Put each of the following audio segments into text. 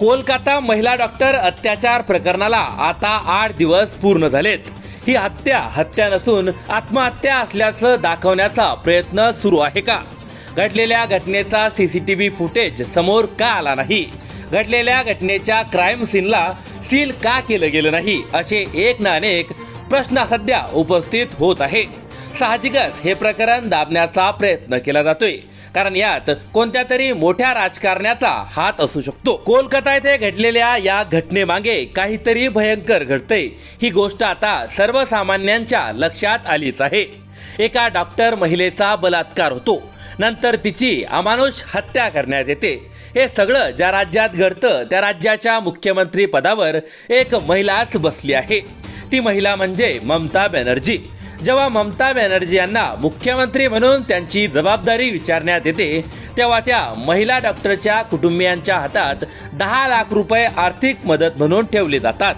कोलकाता महिला डॉक्टर अत्याचार प्रकरणाला आता आठ दिवस पूर्ण झालेत. ही हत्या हत्या नसून आत्महत्या असल्याचं दाखवण्याचा प्रयत्न सुरू आहे का? घडलेल्या घटनेचा C C T V footage समोर का आला नाही? घडलेल्या घटनेच्या क्राईम सीनला सील का केलं गेलं नाही? असे एक ना अनेक प्रश्न सध्या उपस्थित होत आहे साहजिकच हे प्रकरण दाबण्याचा प्रयत्न केला जातोय. कारण यात कोणत्या तरी मोठ्या राजकारण्याचा हात असू शकतो. कोलकाता येथे घडलेल्या या घटनेमागे काहीतरी भयंकर घडते ही गोष्ट आता सर्वसामान्यांच्या लक्षात आलीच आहे. एका डॉक्टर महिलेचा बलात्कार होतो. नंतर तिची अमानुष हत्या करण्यात येते. हे सगळं ज्या राज्यात घडतं त्या राज्याच्या मुख्यमंत्री पदावर एक महिलाच बसली आहे. ती महिला म्हणजे ममता बॅनर्जी. जेव्हा ममता बॅनर्जी यांना मुख्यमंत्री म्हणून त्यांची जबाबदारी विचारण्यात येते तेव्हा त्या महिला डॉक्टरच्या कुटुंबियांच्या हातात दहा लाख रुपये आर्थिक मदत म्हणून ठेवले जातात.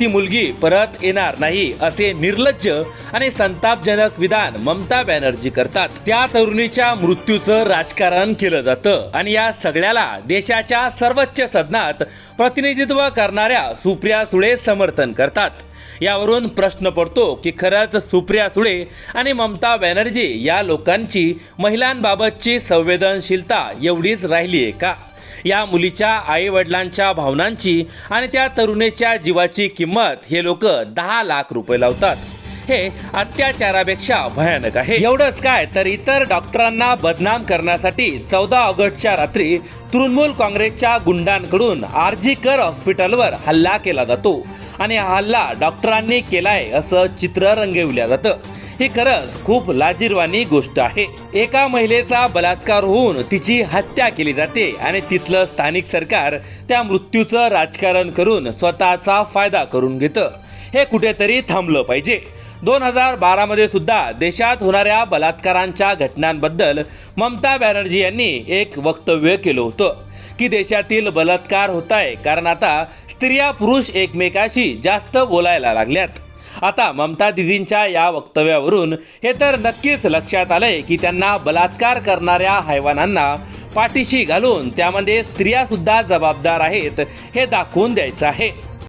ती मुलगी परत येणार नाही असे निर्लज्ज आणि संतापजनक विधान ममता बॅनर्जी करतात. त्या तरुणीच्या मृत्यूचं राजकारण केलं जातं आणि या सगळ्याला देशाच्या सर्वोच्च सदनात प्रतिनिधित्व करणाऱ्या सुप्रिया सुळे समर्थन करतात. यावरून प्रश्न पडतो की खरंच सुप्रिया सुळे आणि ममता बॅनर्जी या लोकांची महिलांबाबतची संवेदनशीलता एवढीच राहिली आहे का? या मुलीच्या आईवडिलांच्या भावनांची आणि त्या तरुणीच्या जीवाची किंमत हे लोक दहा लाख रुपये लावतात. हे अत्याचारापेक्षा भयानक आहे. एवढंच काय तर इतर डॉक्टरांना बदनाम करण्यासाठी चौदा ऑगस्टच्या रात्री तृणमूल काँग्रेसच्या गुंडांकडून आरजी कर हॉस्पिटलवर हल्ला केला जातो आणि हा हल्ला डॉक्टरांनी केलाय असं चित्र रंगविलं जातं. ही खरंच खूप लाजीरवाणी गोष्ट आहे. एका महिलेचा बलात्कार होऊन तिची हत्या केली जाते आणि तिथलं स्थानिक सरकार त्या मृत्यूचं राजकारण करून स्वतःचा फायदा करून घेतं. हे कुठेतरी थांबलं पाहिजे. दोन हजार बारामध्ये सुद्धा देशात होणाऱ्या बलात्कारांच्या घटनांबद्दल ममता बॅनर्जी यांनी एक वक्तव्य केलं होतं की देशातील बलात्कार होत आहे कारण आता स्त्रिया पुरुष एकमेकाशी जास्त बोलायला लागल्यात. आता ममता दिदींच्या या वक्तव्यावरून हे तर नक्कीच लक्षात आलंय की त्यांना बलात्कार करणाऱ्या हैवानांना पाठीशी घालून त्यामध्ये स्त्रियासुद्धा जबाबदार आहेत हे दाखवून द्यायचं आहे.